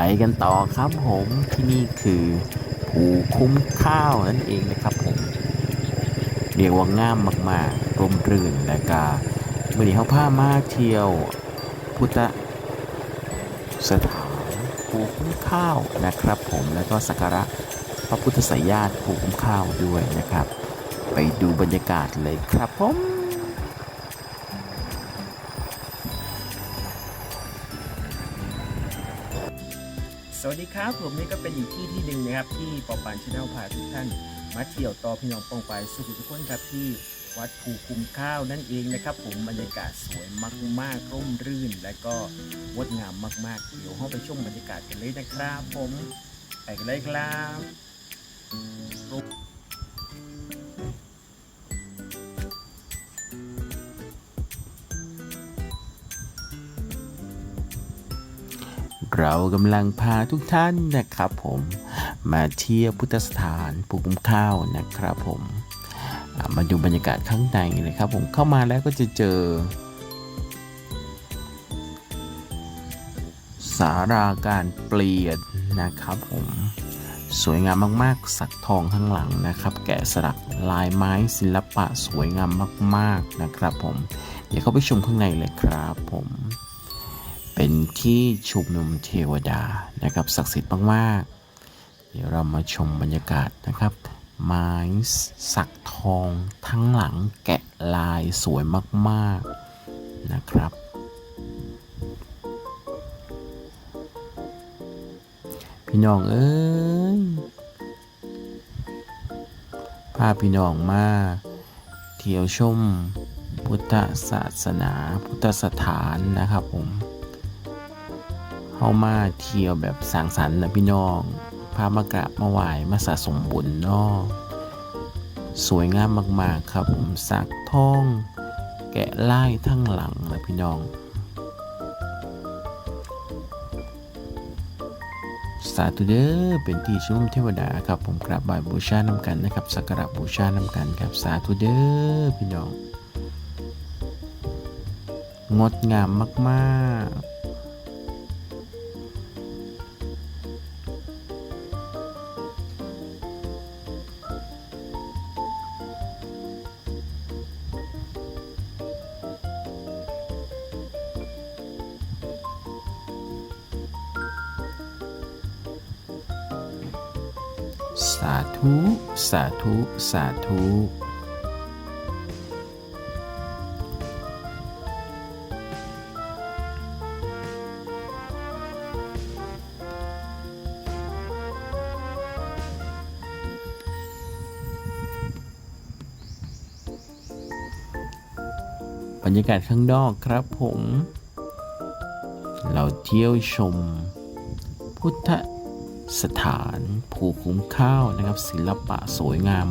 ไปกันต่อครับผมที่นี่คือภูคุ้มข้าวนั่นเองนะครับผมเรียกว่างามมากๆรมรื่นและกาเมื่อนี้เขาพามาเที่ยว พุทธสถานภูคุ้มข้าวนะครับผมแล้วก็สักการะพระพุทธไสยญาติภูคุ้มข้าวด้วยนะครับ ไปดูบรรยากาศเลยครับผม สวัสดีครับผมนี่ก็เป็นอีกที่ที่หนึ่งนะครับ ที่ปอปานชาแนลพาทุกท่าน มาเที่ยวต่อพี่น้องปองไปสุขุทุกคนครับที่วัดภูคุมข้าวนั่นเองนะครับ ผมบรรยากาศสวยมากๆร่มรื่น และก็งดงามมากๆ เดี๋ยวเข้าไปชมบรรยากาศกันเลยนะครับ ผมไปกันเลยครับ เรากำลังพาทุกท่านนะครับผมมาเที่ยวพุทธสถานภูคุ้มข้าวนะครับผมมาดูบรรยากาศข้างในเลยครับผมเข้ามาแล้วก็จะเจอสาราการเปลี่ยนนะครับผมสวยงามมากๆ สักทองข้างหลังนะครับ แกะสลักลายไม้ศิลปะสวยงามมาก ๆนะครับผม เดี๋ยวเข้าไปชมข้างในเลยครับผม เป็นที่ชุมนุมเทวดานะครับศักดิ์สิทธิ์มากๆ เดี๋ยวเรามาชมบรรยากาศนะครับ ไม้สักทองทั้งหลังแกะลายสวยมากๆนะครับ พี่น้องเอ้ยพาพี่น้องมาเที่ยวชมพุทธศาสนาพุทธสถานนะครับผม เข้ามาเที่ยวแบบสร้างสรรค์นะพี่น้อง พามากราบมาไหว้มาสะสมบุญเนาะสวยงามมากๆครับผมสักทอง แกะลายทั้งหลังนะพี่น้อง สาธุเด้อเป็นที่ชุมนุมเทวดาครับผมกราบไหว้บูชานำกันนะครับสักการะบูชานำกันครับสาธุเด้อพี่น้อง งดงามมาก ๆ สาธุ สาธุ สาธุบรรยากาศข้างนอกครับผม เราเที่ยวชม พุทธ สถานภูคุ้มข้าวนะครับ ศิลปะสวยงาม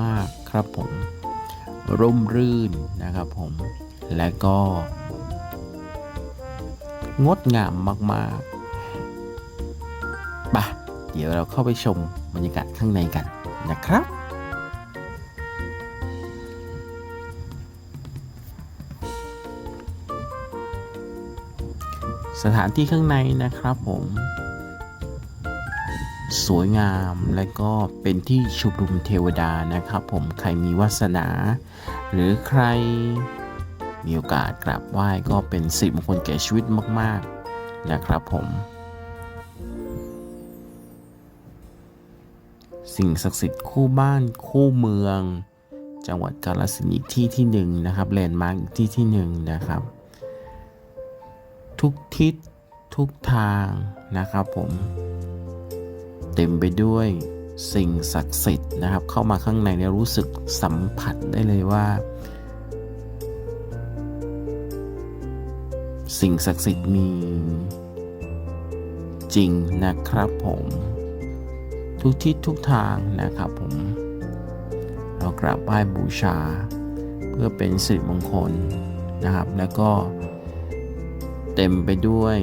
มาก ๆ ครับผม ร่มรื่นนะครับผม และก็ งดงามมากๆปะเดี๋ยวเราเข้าไปชมบรรยากาศข้างในกันนะครับสถานที่ข้างในนะครับผม สวยงาม และก็เป็นที่ชุมนุมเทวดานะครับ ผมใครมีวาสนา หรือใครมีโอกาสกราบไหว้ก็เป็นสิริมงคลแก่ชีวิตมาก ๆ นะครับผมสิ่งศักดิ์สิทธิ์คู่บ้านคู่เมือง จังหวัดกาฬสินธุ์อีกที่ที่หนึ่งนะครับแลนด์มาร์กอีกที่ที่หนึ่งนะครับ ทุกทิศทุกทางนะครับผม เต็มไปด้วยสิ่งศักดิ์สิทธิ์นะครับ เข้ามาข้างในเนี่ยรู้สึกสัมผัสได้เลยว่า สิ่งศักดิ์สิทธิ์มีจริงนะครับผมทุกทิศทุกทางนะครับผม เรากราบไหว้บูชา เพื่อเป็นสิริมงคลนะครับ แล้วก็เต็มไปด้วย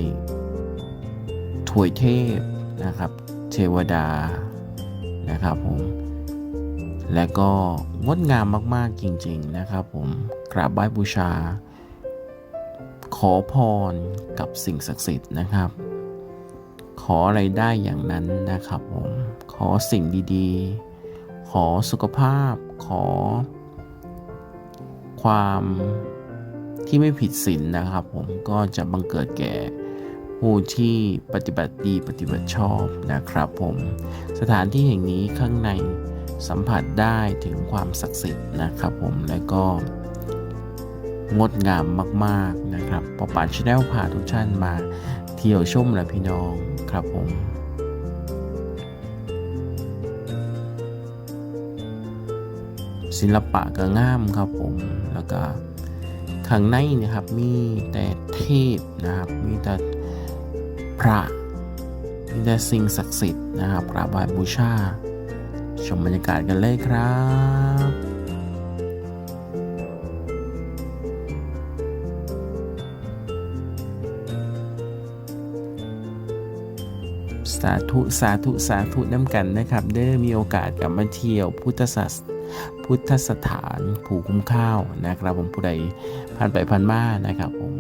ถวยเทพนะครับ เทวดานะครับผม และก็งดงามมากๆจริงๆนะครับผมกราบไหว้บูชา ขอพรกับสิ่งศักดิ์สิทธิ์นะครับ ขออะไรได้อย่างนั้นนะครับผมขอสิ่งดีๆ ขอสุขภาพ ขอ ความที่ไม่ผิดศีลนะครับผมก็จะบังเกิดแก่ ผู้ที่ปฏิบัติดีปฏิบัติชอบนะครับผมสถานที่แห่งนี้ข้างในสัมผัสได้ถึงความศักดิ์สิทธิ์นะครับผมและก็งดงามมากๆนะครับปอปานชแนลพาทุกท่านมาเที่ยวชมและพี่น้องครับผมศิลปะก็งามครับผมแล้วก็ข้างในนะครับมีแต่เทพนะครับมีแต่ พระมีแต่สิ่งศักดิ์สิทธิ์นะครับกราบไหว้บูชา ชมบรรยากาศกันเลยครับสาธุ สาธุ สาธุน้ำกันนะครับเด้อมีโอกาสกลับมาเที่ยวพุทธศาสพุทธสถาน ผูคุ้มข้าวนะครับผมผู้ใดผ่านไปผ่านมานะครับผม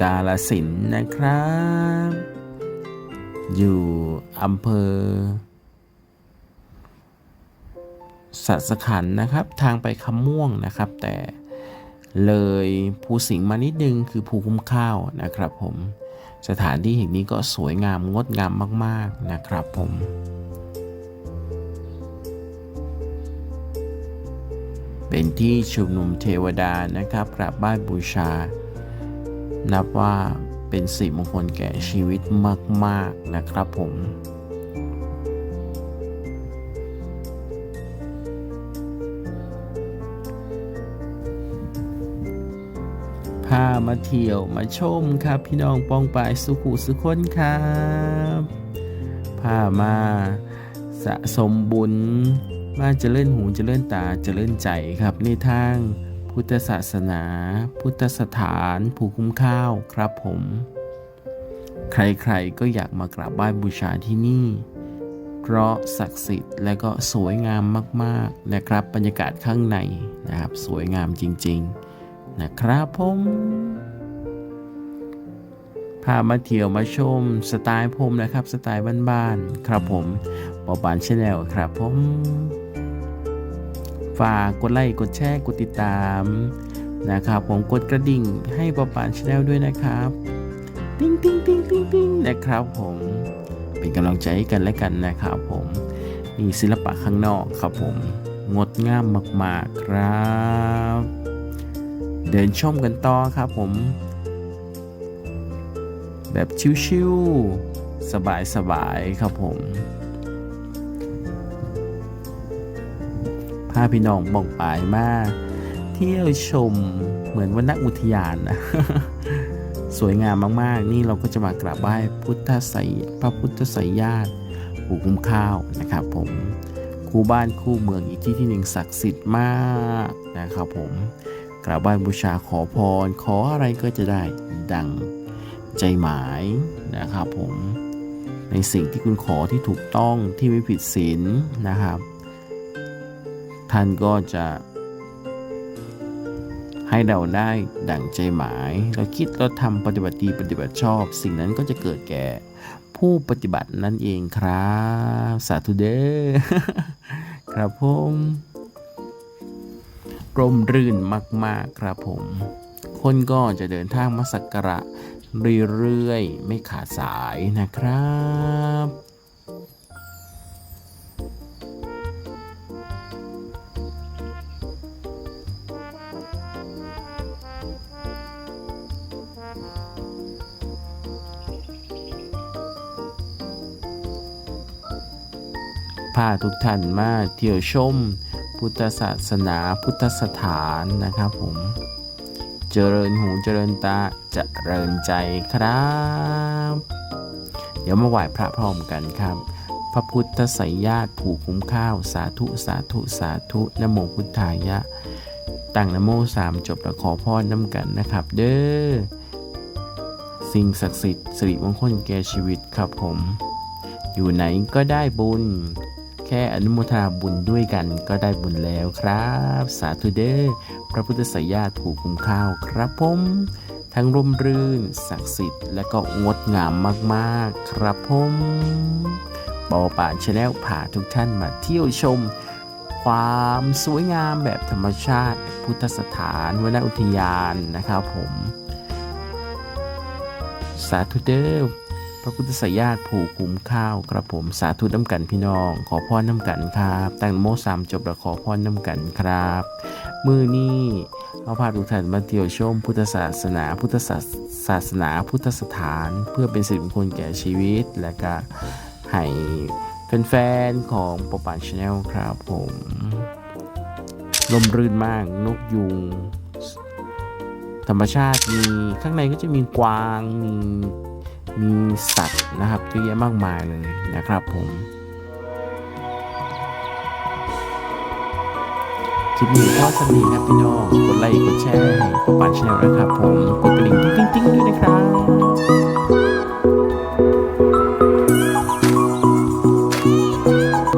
กาลสินนะครับ อยู่อำเภอ สัสขันนะครับ ทางไปคำม่วงนะครับ แต่เลยภูสิงห์มานิดนึงคือภูคุ้มข้าวนะครับ ผม สถานที่แห่งนี้ก็สวยงามงดงามมาก ๆนะครับผมเป็นที่ชุมนุมเทวดานะครับกราบไหว้บูชา นับว่าเป็นสิริมงคลแก่ชีวิตมาก ๆ นะครับผมพามาเที่ยวมาชมครับ พี่น้องปองปายสุขุสุคนครับพามาสะสมบุญ มาเจริญหูเจริญตาเจริญใจครับในทาง พุทธศาสนา พุทธสถานผูคุ้มข้าวครับผม ใครๆก็อยากมากราบไหว้บูชาที่นี่ เพราะศักดิ์สิทธิ์และก็สวยงามมากๆนะครับบรรยากาศข้างในนะครับ สวยงามจริง ๆ นะครับผมพามาเที่ยวมาชมสไตล์ผมนะครับ สไตล์บ้านๆครับผมปอบานชาแนลครับผม ฝากกดไลค์กดแชร์กดติดตามนะครับผมกดกระดิ่งให้ปอบานชาแนลด้วยนะครับติ้งติ้งติ้งติ้งติ้งนะครับผมเป็นกำลังใจให้กันและกันนะครับผมนี่ศิลปะข้างนอกครับผมงดงามมากๆครับ เดินชมกันต่อครับผม แบบชิวๆสบายๆครับผม พาพี่น้องบ่องปายมาเที่ยวชมเหมือนวันนักอุทยานนะสวยงามมากๆ นี่เราก็จะมากราบไหว้พุทธไสยพระพุทธไสยญาติปู่คุ้มข้าวนะครับผมคู่บ้านคู่เมืองอีกที่ที่หนึ่งศักดิ์สิทธิ์มากนะครับผมกราบไหว้บูชาขอพร ขออะไรก็จะได้ดังใจหมายนะครับผมในสิ่งที่คุณขอที่ถูกต้องที่ไม่ผิดศีลนะครับ ท่านก็จะให้เราได้ดั่งใจหมาย เราคิดเราทำปฏิบัติดีปฏิบัติชอบ สิ่งนั้นก็จะเกิดแก่ผู้ปฏิบัตินั่นเองครับ สาธุเด้อครับผมร่มรื่นมาก ๆ ครับผม คนก็จะเดินทางมาสักการะเรื่อย ๆ ไม่ขาดสายนะครับ พาทุกท่านมาเที่ยวชม พุทธศาสนาพุทธสถานนะครับผมเจริญหูเจริญตาเจริญใจครับ เดี๋ยวมาไหว้พระพร้อมกันครับ พระพุทธไสยญาติผูกคุ้มข้าวสาธุสาธุสาธุนโมพุทธายะตั้งนโมสามจบแล้วขอพรน้ำกันนะครับ เด้อสิ่งศักดิ์สิทธิ์สิริมงคลแก่ชีวิตครับผม อยู่ไหนก็ได้บุญ แค่อนุโมทนาบุญด้วยกันก็ได้บุญแล้วครับ สาธุเด้อพระพุทธสยาติผูกคุ้มข้าวครับผมทั้งร่มรื่น ศักดิ์สิทธิ์ และก็งดงามมากๆ ครับผมปอป่านชาแนลพาทุกท่านมาเที่ยวชม ความสวยงามแบบธรรมชาติ พุทธสถานวนอุทยานนะครับผม สาธุเด้อ พระพุทธสยาติผูกคุ้มข้าวครับผมสาธุน้ำกันพี่น้อง ขอพรน้ำกันครับตั้งโมสามจบแล้วขอพรน้ำกันครับ มือนี้เอาพาทุกท่านมาเที่ยวชมพุทธศาสนาพุทธศาสศาสนาพุทธสถาน เพื่อเป็นสิริมงคลแก่ชีวิต และก็ให้แฟนๆของปปานชาแนลครับผมลมรื่นมากนกยุง ธรรมชาติมีข้างในก็จะมีกวางมี มีสัตว์นะครับเยอะแยะมากมายเลยนะครับผมคลิปนี้ก็สนีครัพี่น้อง กดไลค์ กดแชร์กดปั่นชแนลนะครับผม กดกระดิ่งติ๊งติ๊งด้วยนะครับ